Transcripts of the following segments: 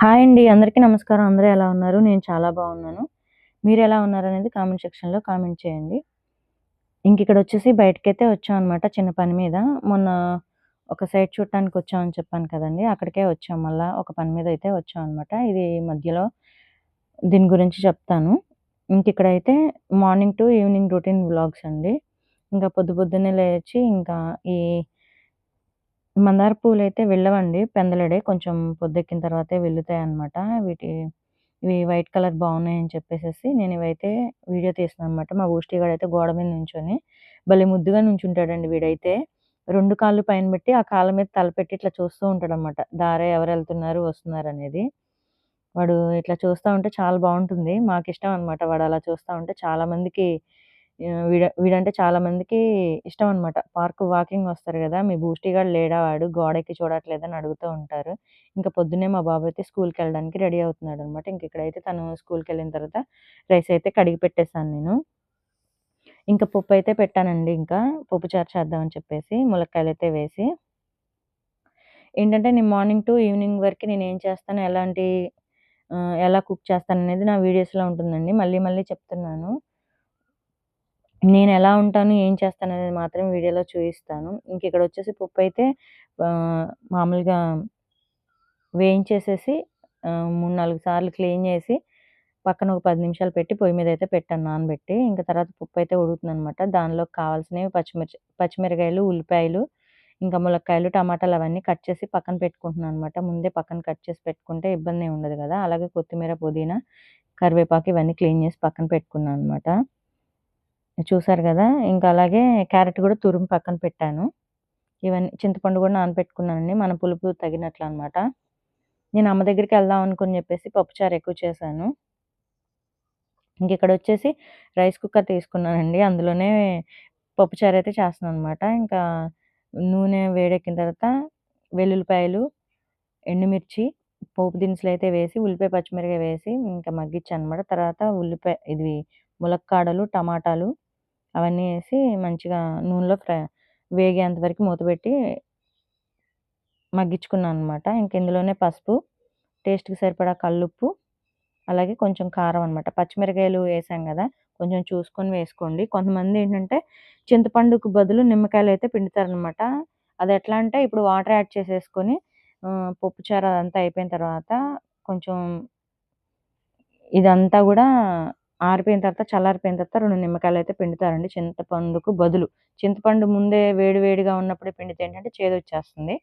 Hi అండి. అందరికీ నమస్కారం. అందరూ ఎలా ఉన్నారు? నేను చాలా బాగున్నాను. మీరు ఎలా ఉన్నారు అనేది కామెంట్ సెక్షన్‌లో కామెంట్ చేయండి. ఇంక ఇక్కడ వచ్చేసి బయటకైతే వచ్చాం అనమాట చిన్న పని మీద. మొన్న ఒక సైట్ చూడటానికొచ్చామని చెప్పాను కదండి అక్కడికే వచ్చాం మళ్ళీ ఒక పని మీద అయితే వచ్చాం అనమాట ఇది మధ్యలో దీని గురించి చెప్తాను. ఇంకిక్కడైతే morning to evening routine vlogs అండి. ఇంకా పొద్దు పొద్దున్నే లేచి ఇంకా ఈ మందార పూలైతే వెళ్ళవండి. పెందలడే కొంచెం పొద్దెక్కిన తర్వాతే వెల్లుతాయనమాట. వీటి ఇవి వైట్ కలర్ బాగున్నాయని చెప్పేసేసి ఇవైతే వీడియో తీస్తున్నాననమాట. మా బూస్టీ అయితే గోడ మీద నుంచొని భలే ముద్దుగా నుంచుంటాడండి వీడైతే. రెండు కాళ్ళు పైన పెట్టి, ఆ కాళ్ళ మీద తలపెట్టి ఇట్లా చూస్తూ ఉంటాడనమాట. వెళ్తున్నారు వస్తున్నారు అనేది వాడు ఇట్లా చూస్తా ఉంటే చాలా బాగుంటుంది మాకు ఇష్టం అనమాట అలా చూస్తా ఉంటే. చాలా మందికి వీడ వీడంటే చాలా మందికి ఇష్టం అనమాట. పార్క్ వాకింగ్ వస్తారు కదా మీ బూస్టీ గాడు లేడా వాడు గోడెక్కి చూడట్లేదా అడుగుతూ ఉంటారు. ఇంకా పొద్దున్నే మా బాబు అయితే స్కూల్కి వెళ్ళడానికి రెడీ అవుతున్నాడనమాట. ఇంకిక్కడైతే తను స్కూల్కి వెళ్ళిన తర్వాత రైస్ అయితే కడిగి పెట్టేశాను నేను. పప్పు అయితే పెట్టానండి ఇంకా. పప్పు చారు చేద్దామని చెప్పేసి ములక్కాయలు అయితే వేసి. ఏంటంటే నేను మార్నింగ్ టు ఈవినింగ్ వరకు నేను ఏం చేస్తాను, ఎలాంటి ఎలా కుక్ చేస్తాననేది నా వీడియోస్‌లో ఉంటుందండి. మళ్ళీ మళ్ళీ చెప్తున్నాను. నేను ఎలా ఉంటాను, ఏం చేస్తాననేది మాత్రం వీడియోలో చూపిస్తాను ఇంక ఇక్కడ వచ్చేసి పప్పు అయితే మామూలుగా వేయించేసేసి మూడు నాలుగు సార్లు క్లీన్ చేసి పక్కన ఒక పది నిమిషాలు పెట్టి పొయ్యి మీద అయితే పెట్టాను నానబెట్టి. ఇంకా తర్వాత పప్పయితే ఉడుకుతుందనమాట. దానిలోకి కావాల్సినవి పచ్చిమిర్చి పచ్చిమిరకాయలు, ఉల్లిపాయలు, ఇంకా ములక్కాయలు, టమాటాలు అవన్నీ కట్ చేసి పక్కన పెట్టుకుంటున్నాననమాట. ముందే పక్కన కట్ చేసి పెట్టుకుంటే ఇబ్బంది ఉండదు కదా అలాగే కొత్తిమీర, పుదీనా, కరివేపాకు ఇవన్నీ క్లీన్ చేసి పక్కన పెట్టుకున్నాను అనమాట చూసారు కదా ఇంకా అలాగే క్యారెట్ కూడా తురుము పక్కన పెట్టాను. ఇవన్నీ చింతపండు కూడా నానబెట్టుకున్నానండి. మన పులుపు తగినట్లు అనమాట నేను అమ్మ దగ్గరికి వెళ్దాం అనుకుని చెప్పేసి పప్పుచారు ఎక్కువ చేశాను. ఇంక ఇక్కడ వచ్చేసి రైస్ కుక్కర్ తీసుకున్నానండి. అందులోనే పప్పుచారైతే చేస్తున్నాననమాట. ఇంకా నూనె వేడెక్కిన తర్వాత వెల్లుల్లిపాయలు, ఎండుమిర్చి, పోపు దినుసులు అయితే వేసి, ఉల్లిపాయ, పచ్చిమిరపకాయ వేసి ఇంకా మగ్గిచ్చాననమాట. తర్వాత ఉల్లిపాయ ఇది ములక్కాడలు, టమాటాలు అవన్నీ వేసి మంచిగా నూనెలో ఫ్రై వేగేంత వరకు మూత పెట్టి మగ్గించుకున్నాననమాట. ఇంక ఇందులోనే పసుపు, టేస్ట్‌కి సరిపడా కల్లుప్పు, అలాగే కొంచెం కారం అనమాట. పచ్చిమిరకాయలు వేసాం కదా కొంచెం చూసుకొని వేసుకోండి. కొంతమంది ఏంటంటే చింతపండుకు బదులు నిమ్మకాయలు అయితే పిండుతారనమాట. అది ఎట్లా అంటే ఇప్పుడు వాటర్ యాడ్ చేసేసుకొని పప్పుచారు అదంతా అయిపోయిన తర్వాత కొంచెం ఇదంతా కూడా ఆరిపోయిన తర్వాత చల్లారిపోయిన తర్వాత రెండు నిమ్మకాయలు అయితే పిండుతారండి చింతపండుకు బదులు. చింతపండు ముందే వేడి వేడిగా ఉన్నప్పుడే పిండితే ఏంటంటే చేదు వచ్చేస్తుంది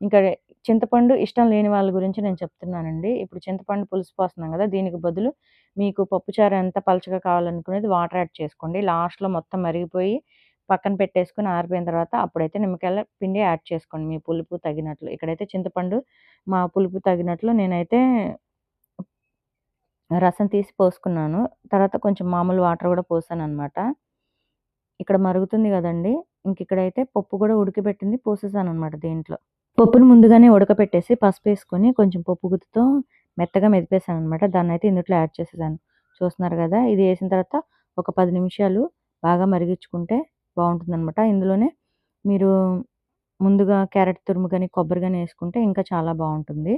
ఇంకా చింతపండు ఇష్టం లేని వాళ్ళ గురించి నేను చెప్తున్నానండి. ఇప్పుడు చింతపండు పులుసు పోస్తున్నాం కదా దీనికి బదులు మీకు పప్పుచారు ఎంత పలచగా కావాలనుకునేది వాటర్ యాడ్ చేసుకోండి. లాస్ట్‌లో మొత్తం మరిగిపోయి పక్కన పెట్టేసుకొని ఆరిపోయిన తర్వాత అప్పుడైతే నిమ్మకాయల పిండి యాడ్ చేసుకోండి మీ పులుపు తగినట్లు. ఇక్కడైతే చింతపండు మా పులుపు తగినట్లు నేనైతే రసం తీసి పోసుకున్నాను. తర్వాత కొంచెం మామూలు వాటర్ కూడా పోసాను అనమాట ఇక్కడ మరుగుతుంది కదండి ఇంక ఇక్కడైతే పప్పు కూడా ఉడికిపెట్టింది పోసేసాను అనమాట దీంట్లో. పప్పును ముందుగానే ఉడకపెట్టేసి పసుపేసుకొని కొంచెం పప్పు గుత్తితో మెత్తగా మెదిపేసాననమాట. దాన్నయితే ఇందుట్లో యాడ్ చేసేసాను. చూస్తున్నారు కదా ఇది వేసిన తర్వాత ఒక పది నిమిషాలు బాగా మరిగించుకుంటే బాగుంటుంది అనమాట ఇందులోనే మీరు ముందుగా క్యారెట్ తురుము కానీ కొబ్బరి కానీ వేసుకుంటే ఇంకా చాలా బాగుంటుంది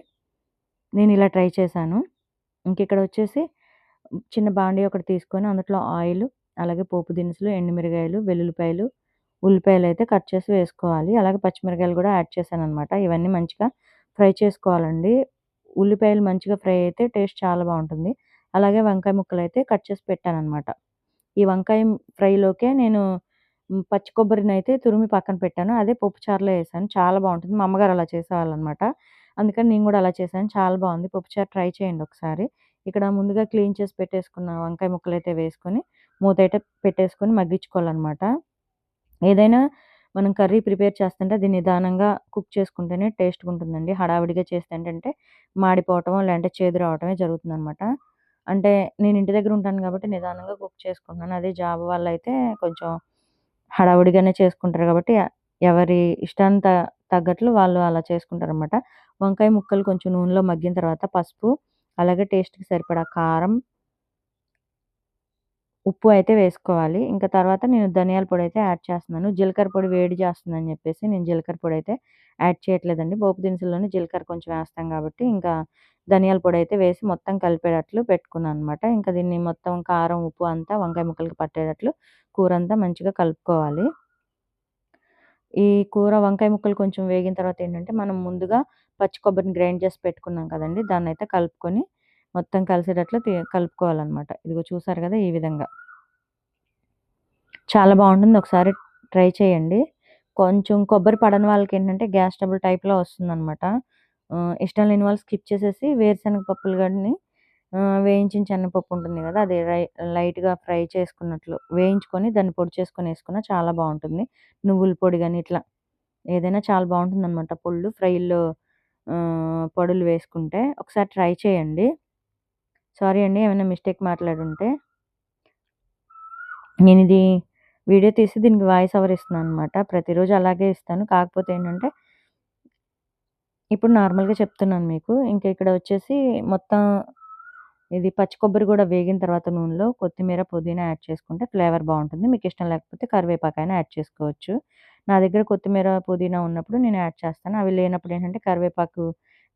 నేను ఇలా ట్రై చేశాను. ఇంకిక్కడొచ్చేసి చిన్న బాండీ ఒకటి తీసుకొని అందులో ఆయిల్ అలాగే పోపు దినుసులు, ఎండుమిరగాయలు, వెల్లుల్లిపాయలు, ఉల్లిపాయలు అయితే కట్ చేసి వేసుకోవాలి. అలాగే పచ్చిమిరకాయలు కూడా యాడ్ చేశాననమాట. ఇవన్నీ మంచిగా ఫ్రై చేసుకోవాలండి. ఉల్లిపాయలు మంచిగా ఫ్రై అయితే టేస్ట్ చాలా బాగుంటుంది అలాగే వంకాయ ముక్కలు అయితే కట్ చేసి పెట్టాననమాట. ఈ వంకాయ ఫ్రైలోకే నేను పచ్చి కొబ్బరిని అయితే తురిమి పక్కన పెట్టాను. అదే పప్పుచారులో వేసాను చాలా బాగుంటుంది మా అమ్మగారు అలా చేసేవాళ్ళనమాట. అందుకని నేను కూడా అలా చేశాను. చాలా బాగుంది పప్పుచారు ట్రై చేయండి ఒకసారి. ఇక్కడ ముందుగా క్లీన్ చేసి పెట్టేసుకున్న వంకాయ ముక్కలు అయితే వేసుకొని అయితే పెట్టేసుకొని మగ్గించుకోవాలన్నమాట ఏదైనా మనం కర్రీ ప్రిపేర్ చేస్తుంటే అది నిదానంగా కుక్ చేసుకుంటేనే టేస్ట్‌గుంటుందండి. హడావిడిగా చేస్తే ఏంటంటే మాడిపోవటమో, లేదంటే చేదు రావటమే జరుగుతుందనమాట. అంటే నేను ఇంటి దగ్గర ఉంటాను కాబట్టి నిదానంగా కుక్ చేసుకుంటున్నాను. అదే జాబ్ వాళ్ళైతే కొంచెం హడావుడిగానే చేసుకుంటారు కాబట్టి ఎవరి ఇష్టాన్ని త తగ్గట్లు వాళ్ళు అలా చేసుకుంటారు అనమాట వంకాయ ముక్కలు కొంచెం నూనెలో మగ్గిన తర్వాత పసుపు, అలాగే టేస్ట్‌కి సరిపడా కారం ఉప్పు అయితే వేసుకోవాలి. ఇంకా తర్వాత నేను ధనియాల పొడి అయితే యాడ్ చేస్తున్నాను. జీలకర్ర పొడి వేడి చేస్తుందని చెప్పేసి నేను జీలకర్ర పొడి అయితే యాడ్ చేయట్లేదండి. పోపు దినుసుల్లోనే జీలకర్ర కొంచెం వేస్తాం కాబట్టి ఇంకా ధనియాల పొడి అయితే వేసి మొత్తం కలిపేటట్లు పెట్టుకున్నాను అనమాట ఇంకా దీన్ని మొత్తం కారం ఉప్పు అంతా వంకాయ ముక్కలకి పట్టేటట్లు కూర అంతా మంచిగా కలుపుకోవాలి ఈ కూర వంకాయ ముక్కలు కొంచెం వేగిన తర్వాత ఏంటంటే మనం ముందుగా పచ్చి కొబ్బరిని గ్రైండ్ చేసి పెట్టుకున్నాం కదండి దాన్ని అయితే కలుపుకొని మొత్తం కలిసేటట్లు కలుపుకోవాలన్నమాట. ఇదిగో చూసారు కదా ఈ విధంగా. చాలా బాగుంటుంది. ఒకసారి ట్రై చేయండి. కొంచెం కొబ్బరి పడని వాళ్ళకి ఏంటంటే గ్యాస్ ట్రబుల్ టైప్లో వస్తుందన్నమాట. ఇష్టం లేని వాళ్ళు స్కిప్ చేసేసి వేరుశనగ పప్పులు కానీ వేయించిన శనగపప్పు ఉంటుంది కదా అది లైట్గా ఫ్రై చేసుకున్నట్లు వేయించుకొని దాన్ని పొడి చేసుకొని వేసుకున్న చాలా బాగుంటుంది. నువ్వుల పొడి కానీ ఇట్లా ఏదైనా చాలా బాగుంటుంది అనమాట పొళ్ళు ఫ్రైల్లో పొడులు వేసుకుంటే ఒకసారి ట్రై చేయండి. సారీ అండి ఏమైనా మిస్టేక్ మాట్లాడుంటే. నేను ఇది వీడియో తీసి దీనికి వాయిస్ ఓవర్ ఇస్తున్నాను అనమాట ప్రతిరోజు అలాగే ఇస్తాను. కాకపోతే ఏంటంటే ఇప్పుడు నార్మల్గా చెప్తున్నాను మీకు. ఇంకా ఇక్కడ వచ్చేసి మొత్తం ఇది పచ్చి కొబ్బరి కూడా వేగిన తర్వాత నూనెలో కొత్తిమీర పుదీనా యాడ్ చేసుకుంటే ఫ్లేవర్ బాగుంటుంది. మీకు ఇష్టం లేకపోతే కరివేపాకు అయినా యాడ్ చేసుకోవచ్చు. నా దగ్గర కొత్తిమీర పుదీనా ఉన్నప్పుడు నేను యాడ్ చేస్తాను. అవి లేనప్పుడు ఏంటంటే కరివేపాకు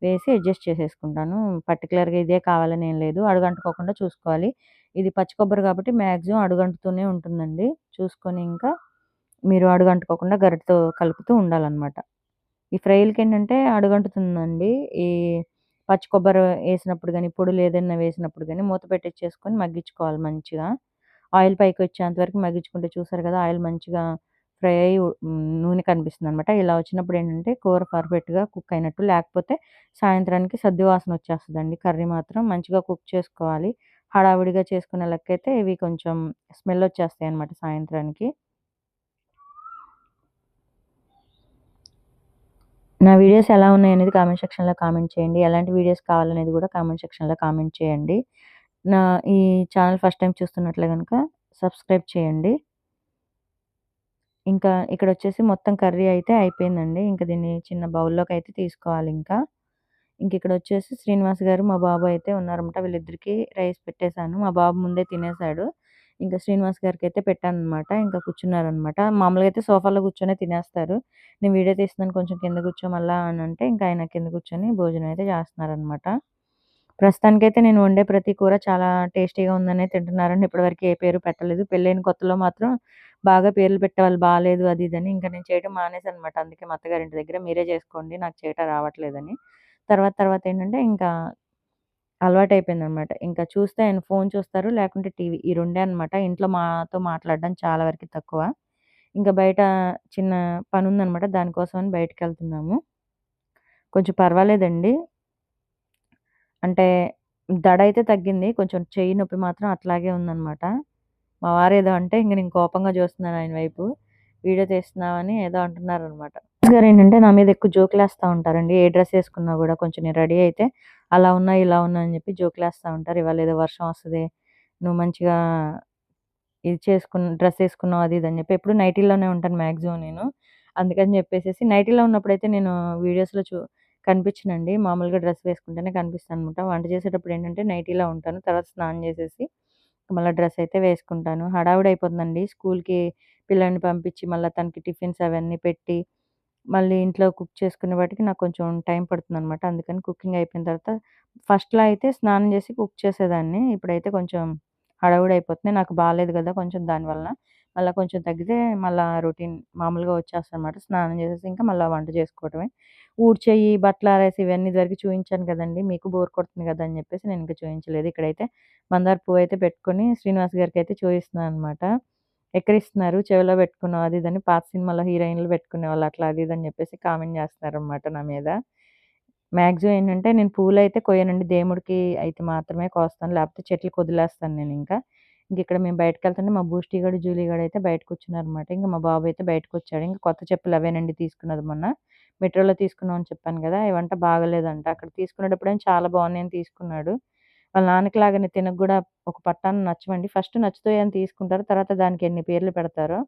వేసి అడ్జస్ట్ చేసేసుకుంటాను. పర్టికులర్గా ఇదే కావాలని ఏం లేదు. అడుగంటుకోకుండా చూసుకోవాలి. ఇది పచ్చి కొబ్బరి కాబట్టి మ్యాక్సిమం అడుగంటుతూనే ఉంటుందండి. చూసుకొని ఇంకా మీరు అడుగంటుకోకుండా గరిటతో కలుపుతూ ఉండాలన్నమాట. ఈ ఫ్రైలకి ఏంటంటే అడుగంటుతుందండి. ఈ పచ్చి కొబ్బరి వేసినప్పుడు కానీ పొడులు ఏదైనా వేసినప్పుడు కానీ మూత పెట్టించేసుకొని మగ్గించుకోవాలి మంచిగా. ఆయిల్ పైకి వచ్చేంత వరకు మగ్గించుకుంటే చూసారు కదా ఆయిల్ మంచిగా ఫ్రై అయ్యి నూనె కనిపిస్తుంది అనమాట ఇలా వచ్చినప్పుడు ఏంటంటే కూర పర్ఫెక్ట్గా కుక్ అయినట్టు లేకపోతే సాయంత్రానికి సద్ది వాసన వచ్చేస్తుందండి. కర్రీ మాత్రం మంచిగా కుక్ చేసుకోవాలి. హడావిడిగా చేసుకునే లెక్కైతే ఇవి కొంచెం స్మెల్ వచ్చేస్తాయి అనమాట సాయంత్రానికి. నా వీడియోస్ ఎలా ఉన్నాయనేది కామెంట్ సెక్షన్లో కామెంట్ చేయండి. ఎలాంటి వీడియోస్ కావాలనేది కూడా కామెంట్ సెక్షన్లో కామెంట్ చేయండి. నా ఈ ఛానల్ ఫస్ట్ టైం చూస్తున్నట్లే కనుక సబ్స్క్రైబ్ చేయండి. ఇంకా ఇక్కడ వచ్చేసి మొత్తం కర్రీ అయితే అయిపోయిందండి. ఇంకా దీన్ని చిన్న బౌల్లోకి అయితే తీసుకోవాలి ఇంకా. ఇంక ఇక్కడ వచ్చేసి శ్రీనివాస్ గారు మా బాబు అయితే ఉన్నారన్నమాట. వీళ్ళిద్దరికీ రైస్ పెట్టేశాను. మా బాబు ముందే తినేశాడు. ఇంకా శ్రీనివాస్ గారికి అయితే పెట్టాను అనమాట ఇంకా కూర్చున్నారనమాట. మామూలుగా అయితే సోఫాలో కూర్చొని తినేస్తారు. నేను వీడియో తీస్తున్నాను కొంచెం కింద కూర్చో మళ్ళా అని అంటే ఇంకా ఆయన కింద కూర్చొని భోజనం అయితే చేస్తున్నారనమాట. ప్రస్తుతానికైతే నేను వండే ప్రతి కూర చాలా టేస్టీగా ఉందనే తింటున్నారని ఇప్పటివరకు ఏ పేరు పెట్టలేదు. పెళ్ళైన కొత్తలో మాత్రం బాగా పేర్లు పెట్టేవాళ్ళు బాగాలేదు అది ఇదని ఇంకా నేను చేయడం మానేసాను అనమాట అందుకే మా అత్తగారింటి దగ్గర మీరే చేసుకోండి నాకు చేయటం రావట్లేదని. తర్వాత తర్వాత ఏంటంటే ఇంకా అలవాటు అయిపోయింది అనమాట ఇంకా చూస్తే ఆయన ఫోన్ చూస్తారు లేకుంటే టీవీ ఈ రెండే అనమాట. ఇంట్లో మాతో మాట్లాడడం చాలా వరకు తక్కువ. ఇంకా బయట చిన్న పని ఉందనమాట దానికోసం అని బయటకు వెళ్తున్నాము కొంచెం పర్వాలేదండి. అంటే దడ అయితే తగ్గింది. కొంచెం చెయ్యి నొప్పి మాత్రం అట్లాగే ఉందనమాట. మా వారు ఏదో అంటే ఇంక నేను కోపంగా చూస్తున్నాను ఆయన వైపు. వీడియో తీస్తున్నామని ఏదో అంటున్నారు అనమాట గారు ఏంటంటే నా మీద ఎక్కువ జోకులు వేస్తూ ఉంటారండి. ఏ డ్రెస్ వేసుకున్నా కూడా కొంచెం నేను రెడీ అయితే అలా ఉన్నా ఇలా ఉన్నా అని చెప్పి జోకులు వేస్తూ ఉంటారు. ఇవాళ ఏదో వర్షం వస్తుంది నువ్వు మంచిగా ఇది చేసుకున్న డ్రెస్ వేసుకున్నావు అది ఇది అని చెప్పి ఎప్పుడు నైటీలోనే ఉంటాను మ్యాక్సిమం నేను. అందుకని చెప్పేసి నైటీలో ఉన్నప్పుడైతే నేను వీడియోస్లో చూ కనిపించనండి. మామూలుగా డ్రెస్ వేసుకుంటేనే కనిపిస్తాను అనమాట. వంట చేసేటప్పుడు ఏంటంటే నైటీలో ఉంటాను. తర్వాత స్నానం చేసేసి మళ్ళీ డ్రెస్ అయితే వేసుకుంటాను. హడావిడి అయిపోతుందండి స్కూల్కి పిల్లల్ని పంపించి మళ్ళీ తనకి టిఫిన్స్ అవన్నీ పెట్టి మళ్ళీ ఇంట్లో కుక్ చేసుకునే వాటికి నాకు కొంచెం టైం పడుతుంది అనమాట అందుకని కుకింగ్ అయిపోయిన తర్వాత ఫస్ట్లో అయితే స్నానం చేసి కుక్ చేసేదాన్ని. ఇప్పుడైతే కొంచెం హడావుడి అయిపోతుంది. నాకు బాగాలేదు కదా కొంచెం దానివల్ల మళ్ళీ కొంచెం తగ్గితే మళ్ళీ రొటీన్ మామూలుగా వచ్చేస్తాను అనమాట స్నానం చేసేసి ఇంకా మళ్ళీ వంట చేసుకోవటమే ఊడ్చేయి బట్టలు ఆరేసి ఇవన్నీ ఇదివరకు చూపించాను కదండి. మీకు బోర్ కొడుతుంది కదా అని చెప్పేసి నేను ఇంకా చూపించలేదు ఇక్కడైతే మందార పువ్వు అయితే పెట్టుకొని శ్రీనివాస్ గారికి అయితే చూపిస్తున్నాను అనమాట ఎక్కడిస్తున్నారు చెవిలో పెట్టుకున్నావు? అది ఇదని పాత సినిమాలో హీరోయిన్లు పెట్టుకునే వాళ్ళు అట్లా అది ఇది అని చెప్పేసి కామెంట్ చేస్తున్నారు అనమాట నా మీద. మ్యాక్సిమం ఏంటంటే నేను పూలు అయితే కొయ్యనండి. దేవుడికి అయితే మాత్రమే కోస్తాను. లేకపోతే చెట్లు వదిలేస్తాను నేను ఇంకా. ఇంక ఇక్కడ మేము బయటకు వెళ్తుంటే మా బూస్టీ గడు జూలీ గడు అయితే బయటకు వచ్చినారనమాట ఇంకా మా బాబు అయితే బయటకు వచ్చాడు. ఇంకా కొత్త చెప్పులు అవేనండి తీసుకున్నది మొన్న. మెట్రోలో తీసుకున్నామని చెప్పాను కదా ఇవంట బాగలేదంట. అక్కడ తీసుకునేటప్పుడు చాలా బాగున్నాయని తీసుకున్నాడు. వాళ్ళ నాన్నకి లాగానే తినకు కూడా ఒక పట్టాన్ని నచ్చమండి ఫస్ట్ నచ్చుతాయి అని తీసుకుంటారు. తర్వాత దానికి ఎన్ని పేర్లు పెడతారో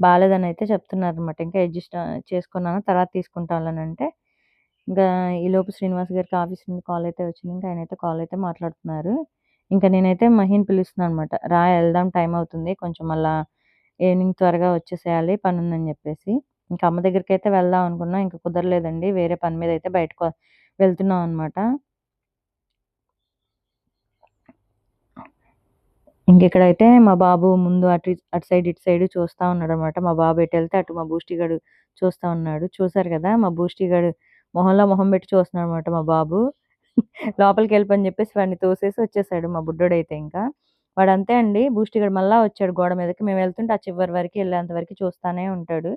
బాగాలేదని అయితే చెప్తున్నారు అనమాట ఇంకా అడ్జస్ట్ చేసుకున్నాను. తర్వాత తీసుకుంటాను అంటే ఇంకా ఈలోపు శ్రీనివాస్ గారికి ఆఫీస్ నుండి కాల్ అయితే వచ్చింది. ఇంకా ఆయన అయితే కాల్ అయితే మాట్లాడుతున్నారు. ఇంకా నేనైతే మహిని పిలుస్తున్నాను అనమాట రా వెళ్దాం. టైం అవుతుంది. కొంచెం మళ్ళా ఈవినింగ్ త్వరగా వచ్చేసేయాలి. పని ఉందని చెప్పేసి. ఇంకా అమ్మ దగ్గరికి అయితే వెళ్దాం అనుకున్నా. ఇంకా కుదరలేదండి. వేరే పని మీద అయితే బయటకు వెళ్తున్నాం అనమాట. ఇంకెక్కడైతే మా బాబు ముందు అటు అటు సైడ్, ఇటు సైడ్ చూస్తా ఉన్నాడనమాట. మా బాబు ఎటు వెళ్తే అటు మా బూస్టి గాడు చూస్తా ఉన్నాడు. చూసారు కదా! మా బూస్టీ గాడు మొహంలో మొహం పెట్టి చూస్తున్నాడు అనమాట మా బాబు. లోపలికి అని చెప్పేసి వాడిని తోసేసి వచ్చేసాడు మా బుడ్డోడైతే ఇంకా. వాడంతే అండి బూస్టి గడు మళ్ళీ వచ్చాడు గోడ మీదకి. మేము వెళ్తుంటే ఆ చివరి వరకు వెళ్ళేంత వరకు చూస్తానే ఉంటాడు.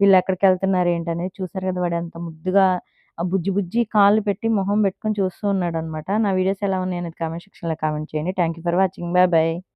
వీళ్ళు ఎక్కడికి వెళ్తున్నారు ఏంటనేది. చూసారు కదా! వాడెంత ముద్దుగా ఆ బుజ్జి బుజ్జి కాళ్ళు పెట్టి మొహం పెట్టుకొని చూస్తూ ఉన్నాడు అనమాట నా వీడియోస్ ఎలా ఉన్నాయనేది కామెంట్ సెక్షన్‌లో కామెంట్ చేయండి. Thank you for watching. Bye bye.